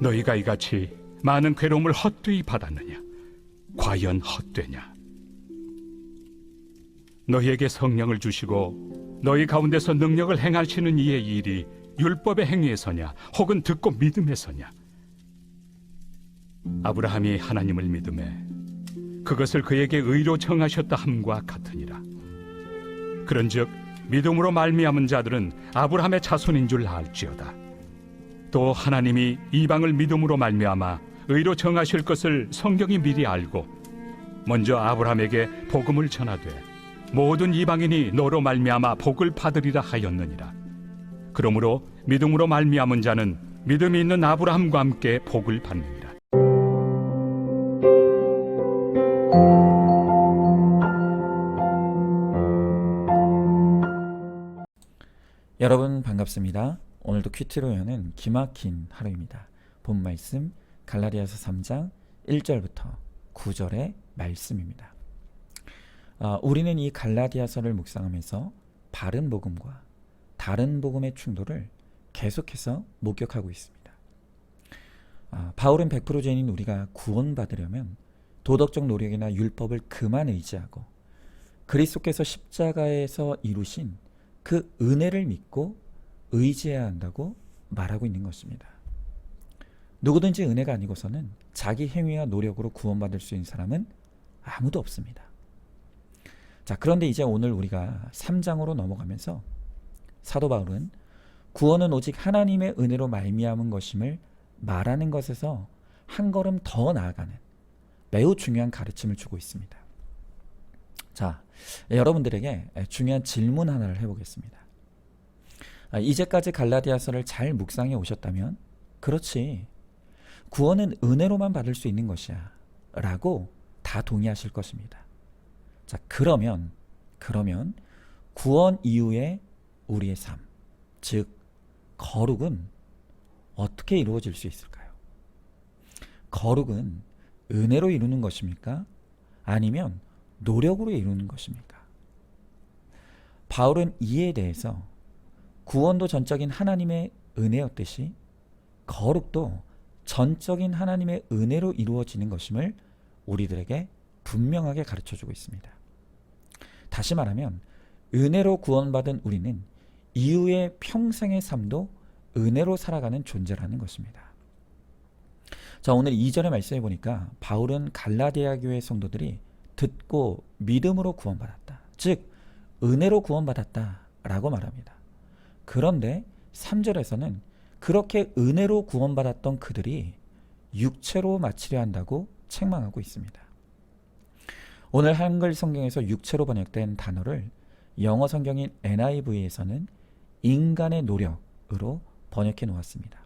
너희가 이같이 많은 괴로움을 헛되이 받았느냐? 과연 헛되냐? 너희에게 성령을 주시고 너희 가운데서 능력을 행하시는 이의 일이 율법의 행위에서냐 혹은 듣고 믿음에서냐? 아브라함이 하나님을 믿음에 그것을 그에게 의로 정하셨다 함과 같으니라. 그런즉 믿음으로 말미암은 자들은 아브라함의 자손인 줄 알지어다. 또 하나님이 이방을 믿음으로 말미암아 의로 정하실 것을 성경이 미리 알고 먼저 아브라함에게 복음을 전하되 모든 이방인이 너로 말미암아 복을 받으리라 하였느니라. 그러므로 믿음으로 말미암은 자는 믿음이 있는 아브라함과 함께 복을 받느니라. 여러분 반갑습니다. 오늘도 퀴트로 여는 기막힌 하루입니다. 본 말씀 갈라디아서 3장 1절부터 9절의 말씀입니다. 아, 우리는 이 갈라디아서를 묵상하면서 바른 복음과 다른 복음의 충돌을 계속해서 목격하고 있습니다. 아, 바울은 100% 죄인인 우리가 구원받으려면 도덕적 노력이나 율법을 그만 의지하고 그리스도께서 십자가에서 이루신 그 은혜를 믿고 의지해야 한다고 말하고 있는 것입니다. 누구든지 은혜가 아니고서는 자기 행위와 노력으로 구원받을 수 있는 사람은 아무도 없습니다. 자, 그런데 이제 오늘 우리가 3장으로 넘어가면서 사도 바울은 구원은 오직 하나님의 은혜로 말미암은 것임을 말하는 것에서 한 걸음 더 나아가는 매우 중요한 가르침을 주고 있습니다. 자, 여러분들에게 중요한 질문 하나를 해보겠습니다. 아, 이제까지 갈라디아서를 잘 묵상해 오셨다면, 그렇지. 구원은 은혜로만 받을 수 있는 것이야. 라고 다 동의하실 것입니다. 자, 그러면, 그러면 구원 이후의 우리의 삶, 즉, 거룩은 어떻게 이루어질 수 있을까요? 거룩은 은혜로 이루는 것입니까? 아니면 노력으로 이루는 것입니까? 바울은 이에 대해서 구원도 전적인 하나님의 은혜였듯이 거룩도 전적인 하나님의 은혜로 이루어지는 것임을 우리들에게 분명하게 가르쳐 주고 있습니다. 다시 말하면 은혜로 구원받은 우리는 이후의 평생의 삶도 은혜로 살아가는 존재라는 것입니다. 자, 오늘 2절의 말씀해 보니까 바울은 갈라디아 교회 성도들이 듣고 믿음으로 구원받았다. 즉 은혜로 구원받았다 라고 말합니다. 그런데 3절에서는 그렇게 은혜로 구원받았던 그들이 육체로 마치려 한다고 책망하고 있습니다. 오늘 한글 성경에서 육체로 번역된 단어를 영어 성경인 NIV에서는 인간의 노력으로 번역해 놓았습니다.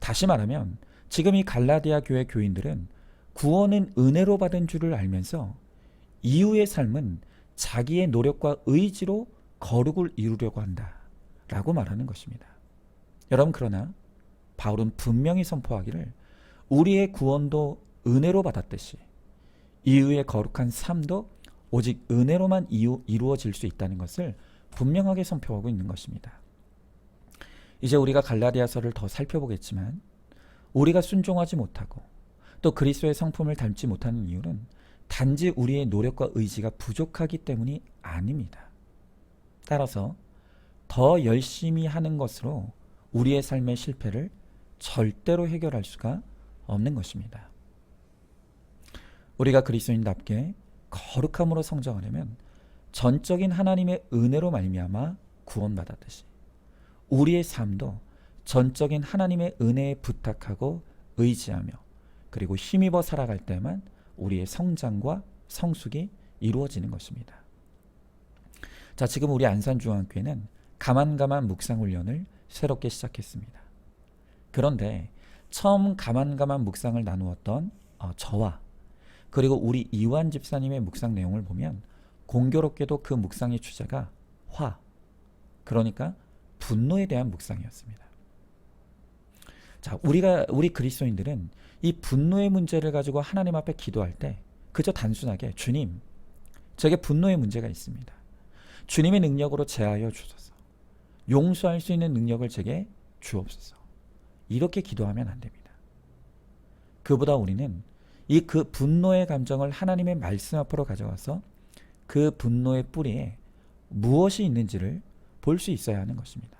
다시 말하면 지금 이 갈라디아 교회 교인들은 구원은 은혜로 받은 줄을 알면서 이후의 삶은 자기의 노력과 의지로 거룩을 이루려고 한다. 라고 말하는 것입니다. 여러분, 그러나 바울은 분명히 선포하기를 우리의 구원도 은혜로 받았듯이 이후의 거룩한 삶도 오직 은혜로만 이루어질 수 있다는 것을 분명하게 선포하고 있는 것입니다. 이제 우리가 갈라디아서를 더 살펴보겠지만 우리가 순종하지 못하고 또 그리스도의 성품을 닮지 못하는 이유는 단지 우리의 노력과 의지가 부족하기 때문이 아닙니다. 따라서 더 열심히 하는 것으로 우리의 삶의 실패를 절대로 해결할 수가 없는 것입니다. 우리가 그리스도인답게 거룩함으로 성장하려면 전적인 하나님의 은혜로 말미암아 구원받았듯이 우리의 삶도 전적인 하나님의 은혜에 부탁하고 의지하며 그리고 힘입어 살아갈 때만 우리의 성장과 성숙이 이루어지는 것입니다. 자, 지금 우리 안산중앙교회는 가만가만 묵상 훈련을 새롭게 시작했습니다. 그런데 처음 가만가만 묵상을 나누었던 어, 저와 그리고 우리 이완 집사님의 묵상 내용을 보면 공교롭게도 그 묵상의 주제가 화, 그러니까 분노에 대한 묵상이었습니다. 자, 우리가 우리 그리스도인들은 이 분노의 문제를 가지고 하나님 앞에 기도할 때 그저 단순하게 주님, 제게 분노의 문제가 있습니다. 주님의 능력으로 제하여 주소서. 용서할 수 있는 능력을 제게 주옵소서. 이렇게 기도하면 안 됩니다. 그보다 우리는 이 그 분노의 감정을 하나님의 말씀 앞으로 가져와서 그 분노의 뿌리에 무엇이 있는지를 볼 수 있어야 하는 것입니다.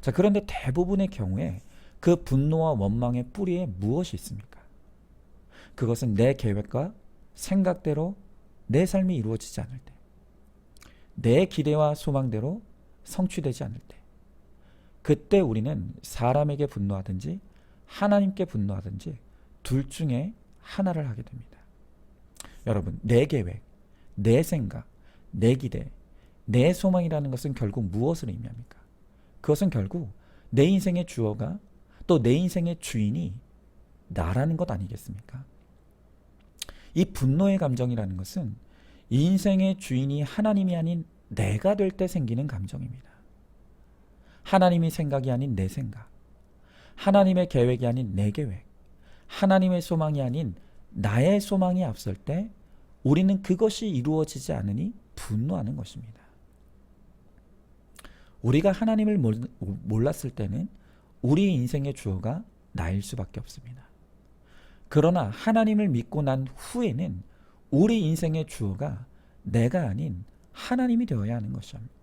자, 그런데 대부분의 경우에 그 분노와 원망의 뿌리에 무엇이 있습니까? 그것은 내 계획과 생각대로 내 삶이 이루어지지 않을 때, 내 기대와 소망대로 성취되지 않을 때, 그때 우리는 사람에게 분노하든지 하나님께 분노하든지 둘 중에 하나를 하게 됩니다. 여러분, 내 계획, 내 생각, 내 기대, 내 소망이라는 것은 결국 무엇을 의미합니까? 그것은 결국 내 인생의 주어가 또 내 인생의 주인이 나라는 것 아니겠습니까? 이 분노의 감정이라는 것은 인생의 주인이 하나님이 아닌 내가 될 때 생기는 감정입니다. 하나님의 생각이 아닌 내 생각, 하나님의 계획이 아닌 내 계획, 하나님의 소망이 아닌 나의 소망이 앞설 때 우리는 그것이 이루어지지 않으니 분노하는 것입니다. 우리가 하나님을 몰- 몰랐을 때는 우리 인생의 주어가 나일 수밖에 없습니다. 그러나 하나님을 믿고 난 후에는 우리 인생의 주어가 내가 아닌 하나님이 되어야 하는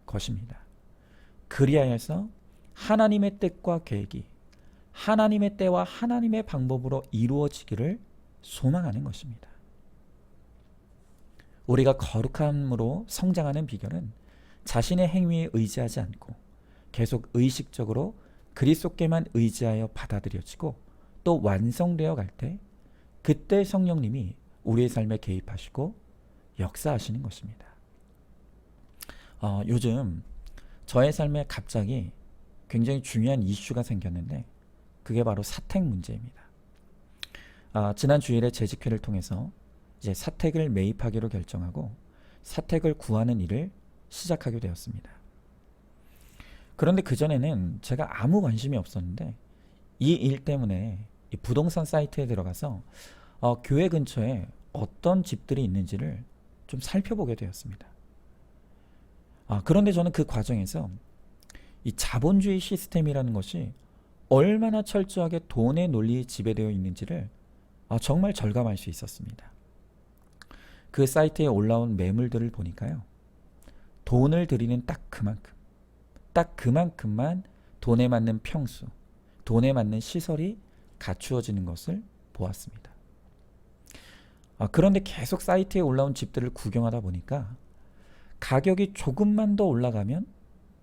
것입니다. 그리하여서 하나님의 뜻과 계획이 하나님의 때와 하나님의 방법으로 이루어지기를 소망하는 것입니다. 우리가 거룩함으로 성장하는 비결은 자신의 행위에 의지하지 않고 계속 의식적으로 그리스도께만 의지하여 받아들여지고 또 완성되어 갈 때 그때 성령님이 우리의 삶에 개입하시고 역사하시는 것입니다. 어, 요즘 저의 삶에 갑자기 굉장히 중요한 이슈가 생겼는데 그게 바로 사택 문제입니다. 아, 지난 주일에 재직회를 통해서 이제 사택을 매입하기로 결정하고 사택을 구하는 일을 시작하게 되었습니다. 그런데 그전에는 제가 아무 관심이 없었는데 이 일 때문에 이 부동산 사이트에 들어가서 어, 교회 근처에 어떤 집들이 있는지를 좀 살펴보게 되었습니다. 아, 그런데 저는 그 과정에서 이 자본주의 시스템이라는 것이 얼마나 철저하게 돈의 논리에 지배되어 있는지를 아, 정말 절감할 수 있었습니다. 그 사이트에 올라온 매물들을 보니까요. 돈을 들이는 딱 그만큼, 딱 그만큼만 돈에 맞는 평수, 돈에 맞는 시설이 갖추어지는 것을 보았습니다. 아, 그런데 계속 사이트에 올라온 집들을 구경하다 보니까 가격이 조금만 더 올라가면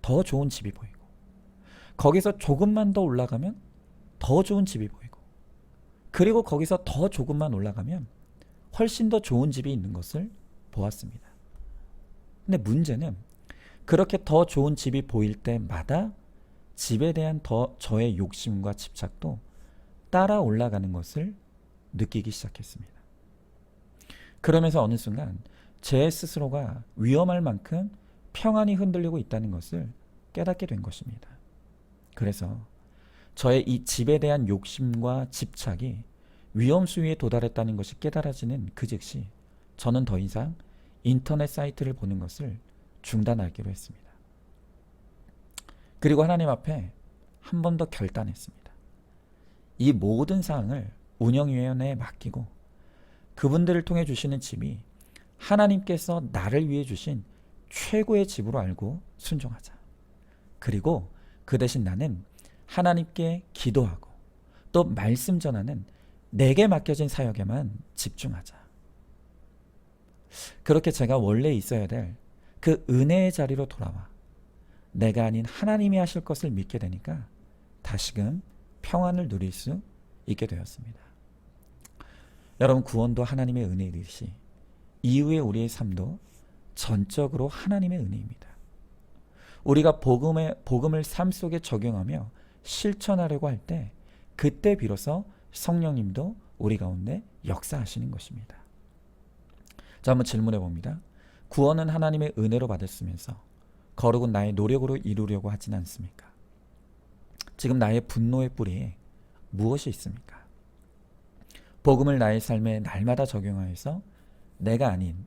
더 좋은 집이 보이고, 거기서 조금만 더 올라가면 더 좋은 집이 보이고, 그리고 거기서 더 조금만 올라가면 훨씬 더 좋은 집이 있는 것을 보았습니다. 근데 문제는 그렇게 더 좋은 집이 보일 때마다 집에 대한 더 저의 욕심과 집착도 따라 올라가는 것을 느끼기 시작했습니다. 그러면서 어느 순간 제 스스로가 위험할 만큼 평안이 흔들리고 있다는 것을 깨닫게 된 것입니다. 그래서 저의 이 집에 대한 욕심과 집착이 위험 수위에 도달했다는 것이 깨달아지는 그 즉시 저는 더 이상 인터넷 사이트를 보는 것을 중단하기로 했습니다. 그리고 하나님 앞에 한 번 더 결단했습니다. 이 모든 사항을 운영위원회에 맡기고 그분들을 통해 주시는 집이 하나님께서 나를 위해 주신 최고의 집으로 알고 순종하자. 그리고 그 대신 나는 하나님께 기도하고 또 말씀 전하는 내게 맡겨진 사역에만 집중하자. 그렇게 제가 원래 있어야 될 그 은혜의 자리로 돌아와 내가 아닌 하나님이 하실 것을 믿게 되니까 다시금 평안을 누릴 수 있게 되었습니다. 여러분 구원도 하나님의 은혜이듯이 이후의 우리의 삶도 전적으로 하나님의 은혜입니다. 우리가 복음의 복음을 삶 속에 적용하며 실천하려고 할 때 그때 비로소 성령님도 우리 가운데 역사하시는 것입니다. 자, 한번 질문해 봅니다. 구원은 하나님의 은혜로 받았으면서 거룩은 나의 노력으로 이루려고 하진 않습니까? 지금 나의 분노의 뿌리에 무엇이 있습니까? 복음을 나의 삶에 날마다 적용하여서 내가 아닌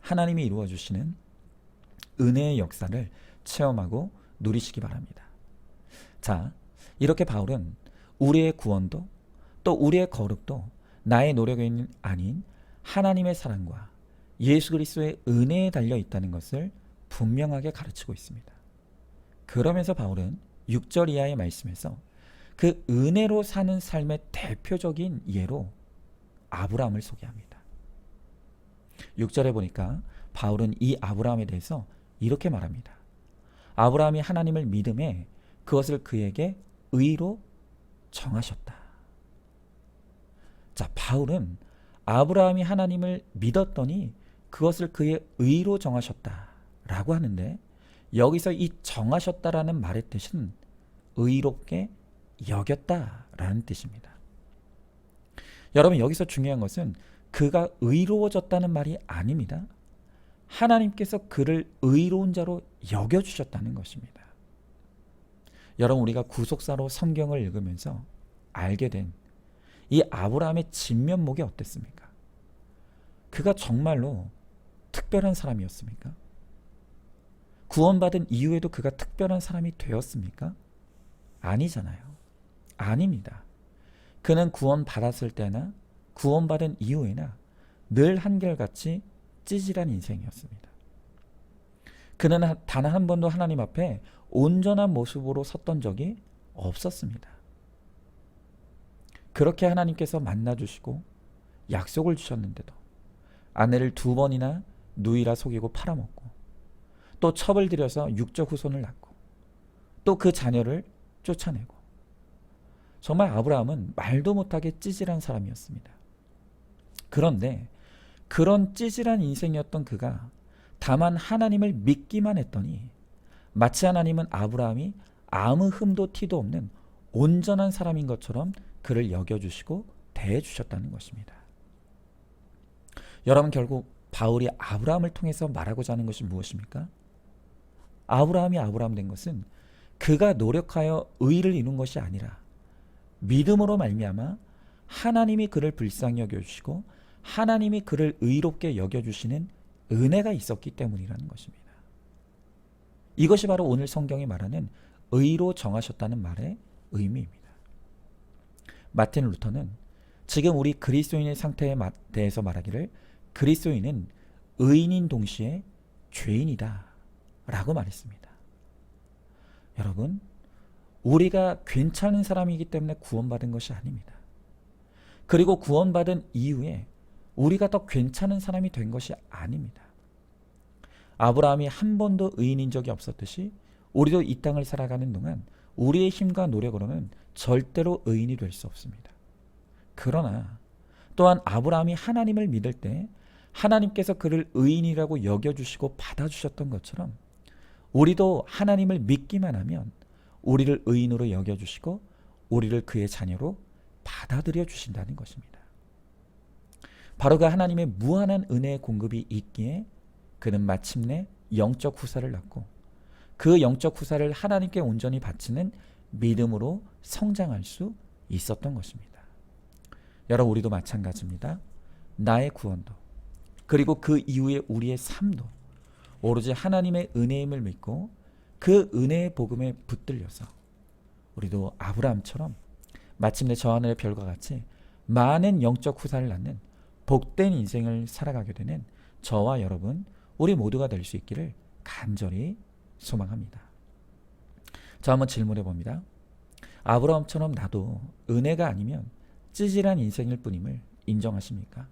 하나님이 이루어 주시는 은혜의 역사를 체험하고 누리시기 바랍니다. 자, 이렇게 바울은 우리의 구원도 또 우리의 거룩도 나의 노력이 아닌 하나님의 사랑과 예수 그리스도의 은혜에 달려 있다는 것을 분명하게 가르치고 있습니다. 그러면서 바울은 6절 이하의 말씀에서 그 은혜로 사는 삶의 대표적인 예로 아브라함을 소개합니다. 6절에 보니까 바울은 이 아브라함에 대해서 이렇게 말합니다. 아브라함이 하나님을 믿음에 그것을 그에게 의로 정하셨다. 자, 바울은 아브라함이 하나님을 믿었더니 그것을 그의 의로 정하셨다 라고 하는데 여기서 이 정하셨다라는 말의 뜻은 의롭게 여겼다라는 뜻입니다. 여러분 여기서 중요한 것은 그가 의로워졌다는 말이 아닙니다. 하나님께서 그를 의로운 자로 여겨 주셨다는 것입니다. 여러분 우리가 구속사로 성경을 읽으면서 알게 된 이 아브라함의 진면목이 어땠습니까? 그가 정말로 특별한 사람이었습니까? 구원받은 이후에도 그가 특별한 사람이 되었습니까? 아니잖아요. 아닙니다. 그는 구원받았을 때나 구원받은 이후에나 늘 한결같이 찌질한 인생이었습니다. 그는 단 한 번도 하나님 앞에 온전한 모습으로 섰던 적이 없었습니다. 그렇게 하나님께서 만나주시고 약속을 주셨는데도 아내를 두 번이나 누이라 속이고 팔아먹고 또 첩을 들여서 육적 후손을 낳고 또 그 자녀를 쫓아내고 정말 아브라함은 말도 못하게 찌질한 사람이었습니다. 그런데 그런 찌질한 인생이었던 그가 다만 하나님을 믿기만 했더니 마치 하나님은 아브라함이 아무 흠도 티도 없는 온전한 사람인 것처럼 그를 여겨주시고 대해주셨다는 것입니다. 여러분 결국 바울이 아브라함을 통해서 말하고자 하는 것이 무엇입니까? 아브라함이 아브라함 된 것은 그가 노력하여 의를 이룬 것이 아니라 믿음으로 말미암아 하나님이 그를 불쌍히 여겨주시고 하나님이 그를 의롭게 여겨주시는 은혜가 있었기 때문이라는 것입니다. 이것이 바로 오늘 성경이 말하는 의로 정하셨다는 말의 의미입니다. 마틴 루터는 지금 우리 그리스도인의 상태에 마- 대해서 말하기를 그리스도인은 의인인 동시에 죄인이다 라고 말했습니다. 여러분, 우리가 괜찮은 사람이기 때문에 구원받은 것이 아닙니다. 그리고 구원받은 이후에 우리가 더 괜찮은 사람이 된 것이 아닙니다. 아브라함이 한 번도 의인인 적이 없었듯이 우리도 이 땅을 살아가는 동안 우리의 힘과 노력으로는 절대로 의인이 될 수 없습니다. 그러나 또한 아브라함이 하나님을 믿을 때 하나님께서 그를 의인이라고 여겨주시고 받아주셨던 것처럼 우리도 하나님을 믿기만 하면 우리를 의인으로 여겨주시고 우리를 그의 자녀로 받아들여 주신다는 것입니다. 바로 그 하나님의 무한한 은혜의 공급이 있기에 그는 마침내 영적 후사를 낳고 그 영적 후사를 하나님께 온전히 바치는 믿음으로 성장할 수 있었던 것입니다. 여러분 우리도 마찬가지입니다. 나의 구원도 그리고 그 이후에 우리의 삶도 오로지 하나님의 은혜임을 믿고 그 은혜의 복음에 붙들려서 우리도 아브라함처럼 마침내 저 하늘의 별과 같이 많은 영적 후사를 낳는 복된 인생을 살아가게 되는 저와 여러분 우리 모두가 될 수 있기를 간절히 소망합니다. 자 한번 질문해 봅니다. 아브라함처럼 나도 은혜가 아니면 찌질한 인생일 뿐임을 인정하십니까?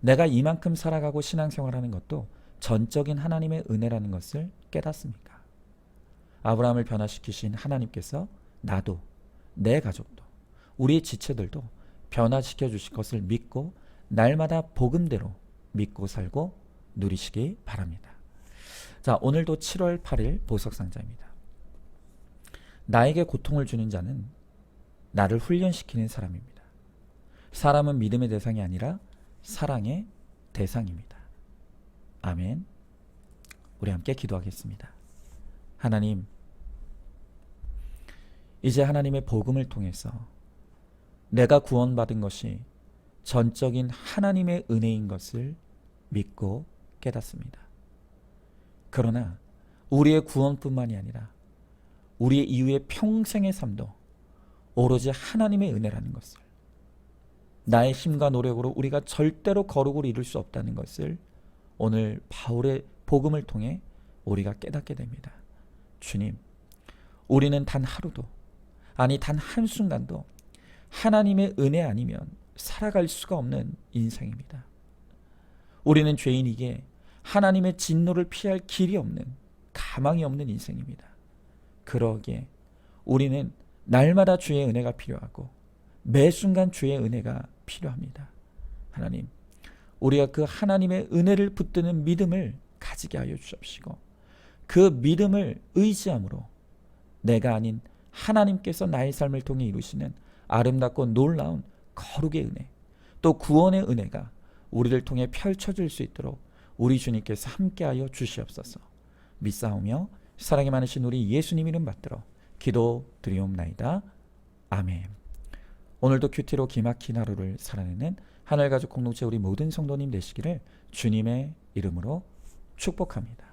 내가 이만큼 살아가고 신앙생활하는 것도 전적인 하나님의 은혜라는 것을 깨닫습니까? 아브라함을 변화시키신 하나님께서 나도 내 가족도 우리의 지체들도 변화시켜 주실 것을 믿고 날마다 복음대로 믿고 살고 누리시기 바랍니다. 자, 오늘도 7월 8일 보석상자입니다. 나에게 고통을 주는 자는 나를 훈련시키는 사람입니다. 사람은 믿음의 대상이 아니라 사랑의 대상입니다. 아멘. 우리 함께 기도하겠습니다. 하나님, 이제 하나님의 복음을 통해서 내가 구원받은 것이 전적인 하나님의 은혜인 것을 믿고 깨닫습니다. 그러나 우리의 구원뿐만이 아니라 우리의 이후의 평생의 삶도 오로지 하나님의 은혜라는 것을 나의 힘과 노력으로 우리가 절대로 거룩을 이룰 수 없다는 것을 오늘 바울의 복음을 통해 우리가 깨닫게 됩니다. 주님, 우리는 단 하루도 아니 단 한순간도 하나님의 은혜 아니면 살아갈 수가 없는 인생입니다. 우리는 죄인이기에 하나님의 진노를 피할 길이 없는 가망이 없는 인생입니다. 그러기에 우리는 날마다 주의 은혜가 필요하고 매 순간 주의 은혜가 필요합니다. 하나님, 우리가 그 하나님의 은혜를 붙드는 믿음을 가지게 하여 주옵시고 그 믿음을 의지함으로 내가 아닌 하나님께서 나의 삶을 통해 이루시는 아름답고 놀라운 거룩의 은혜 또 구원의 은혜가 우리를 통해 펼쳐질 수 있도록 우리 주님께서 함께하여 주시옵소서. 믿사오며 사랑이 많으신 우리 예수님 이름 받들어 기도 드리옵나이다. 아멘. 오늘도 큐티로 기막힌 하루를 살아내는 하늘가족 공동체 우리 모든 성도님 되시기를 주님의 이름으로 축복합니다.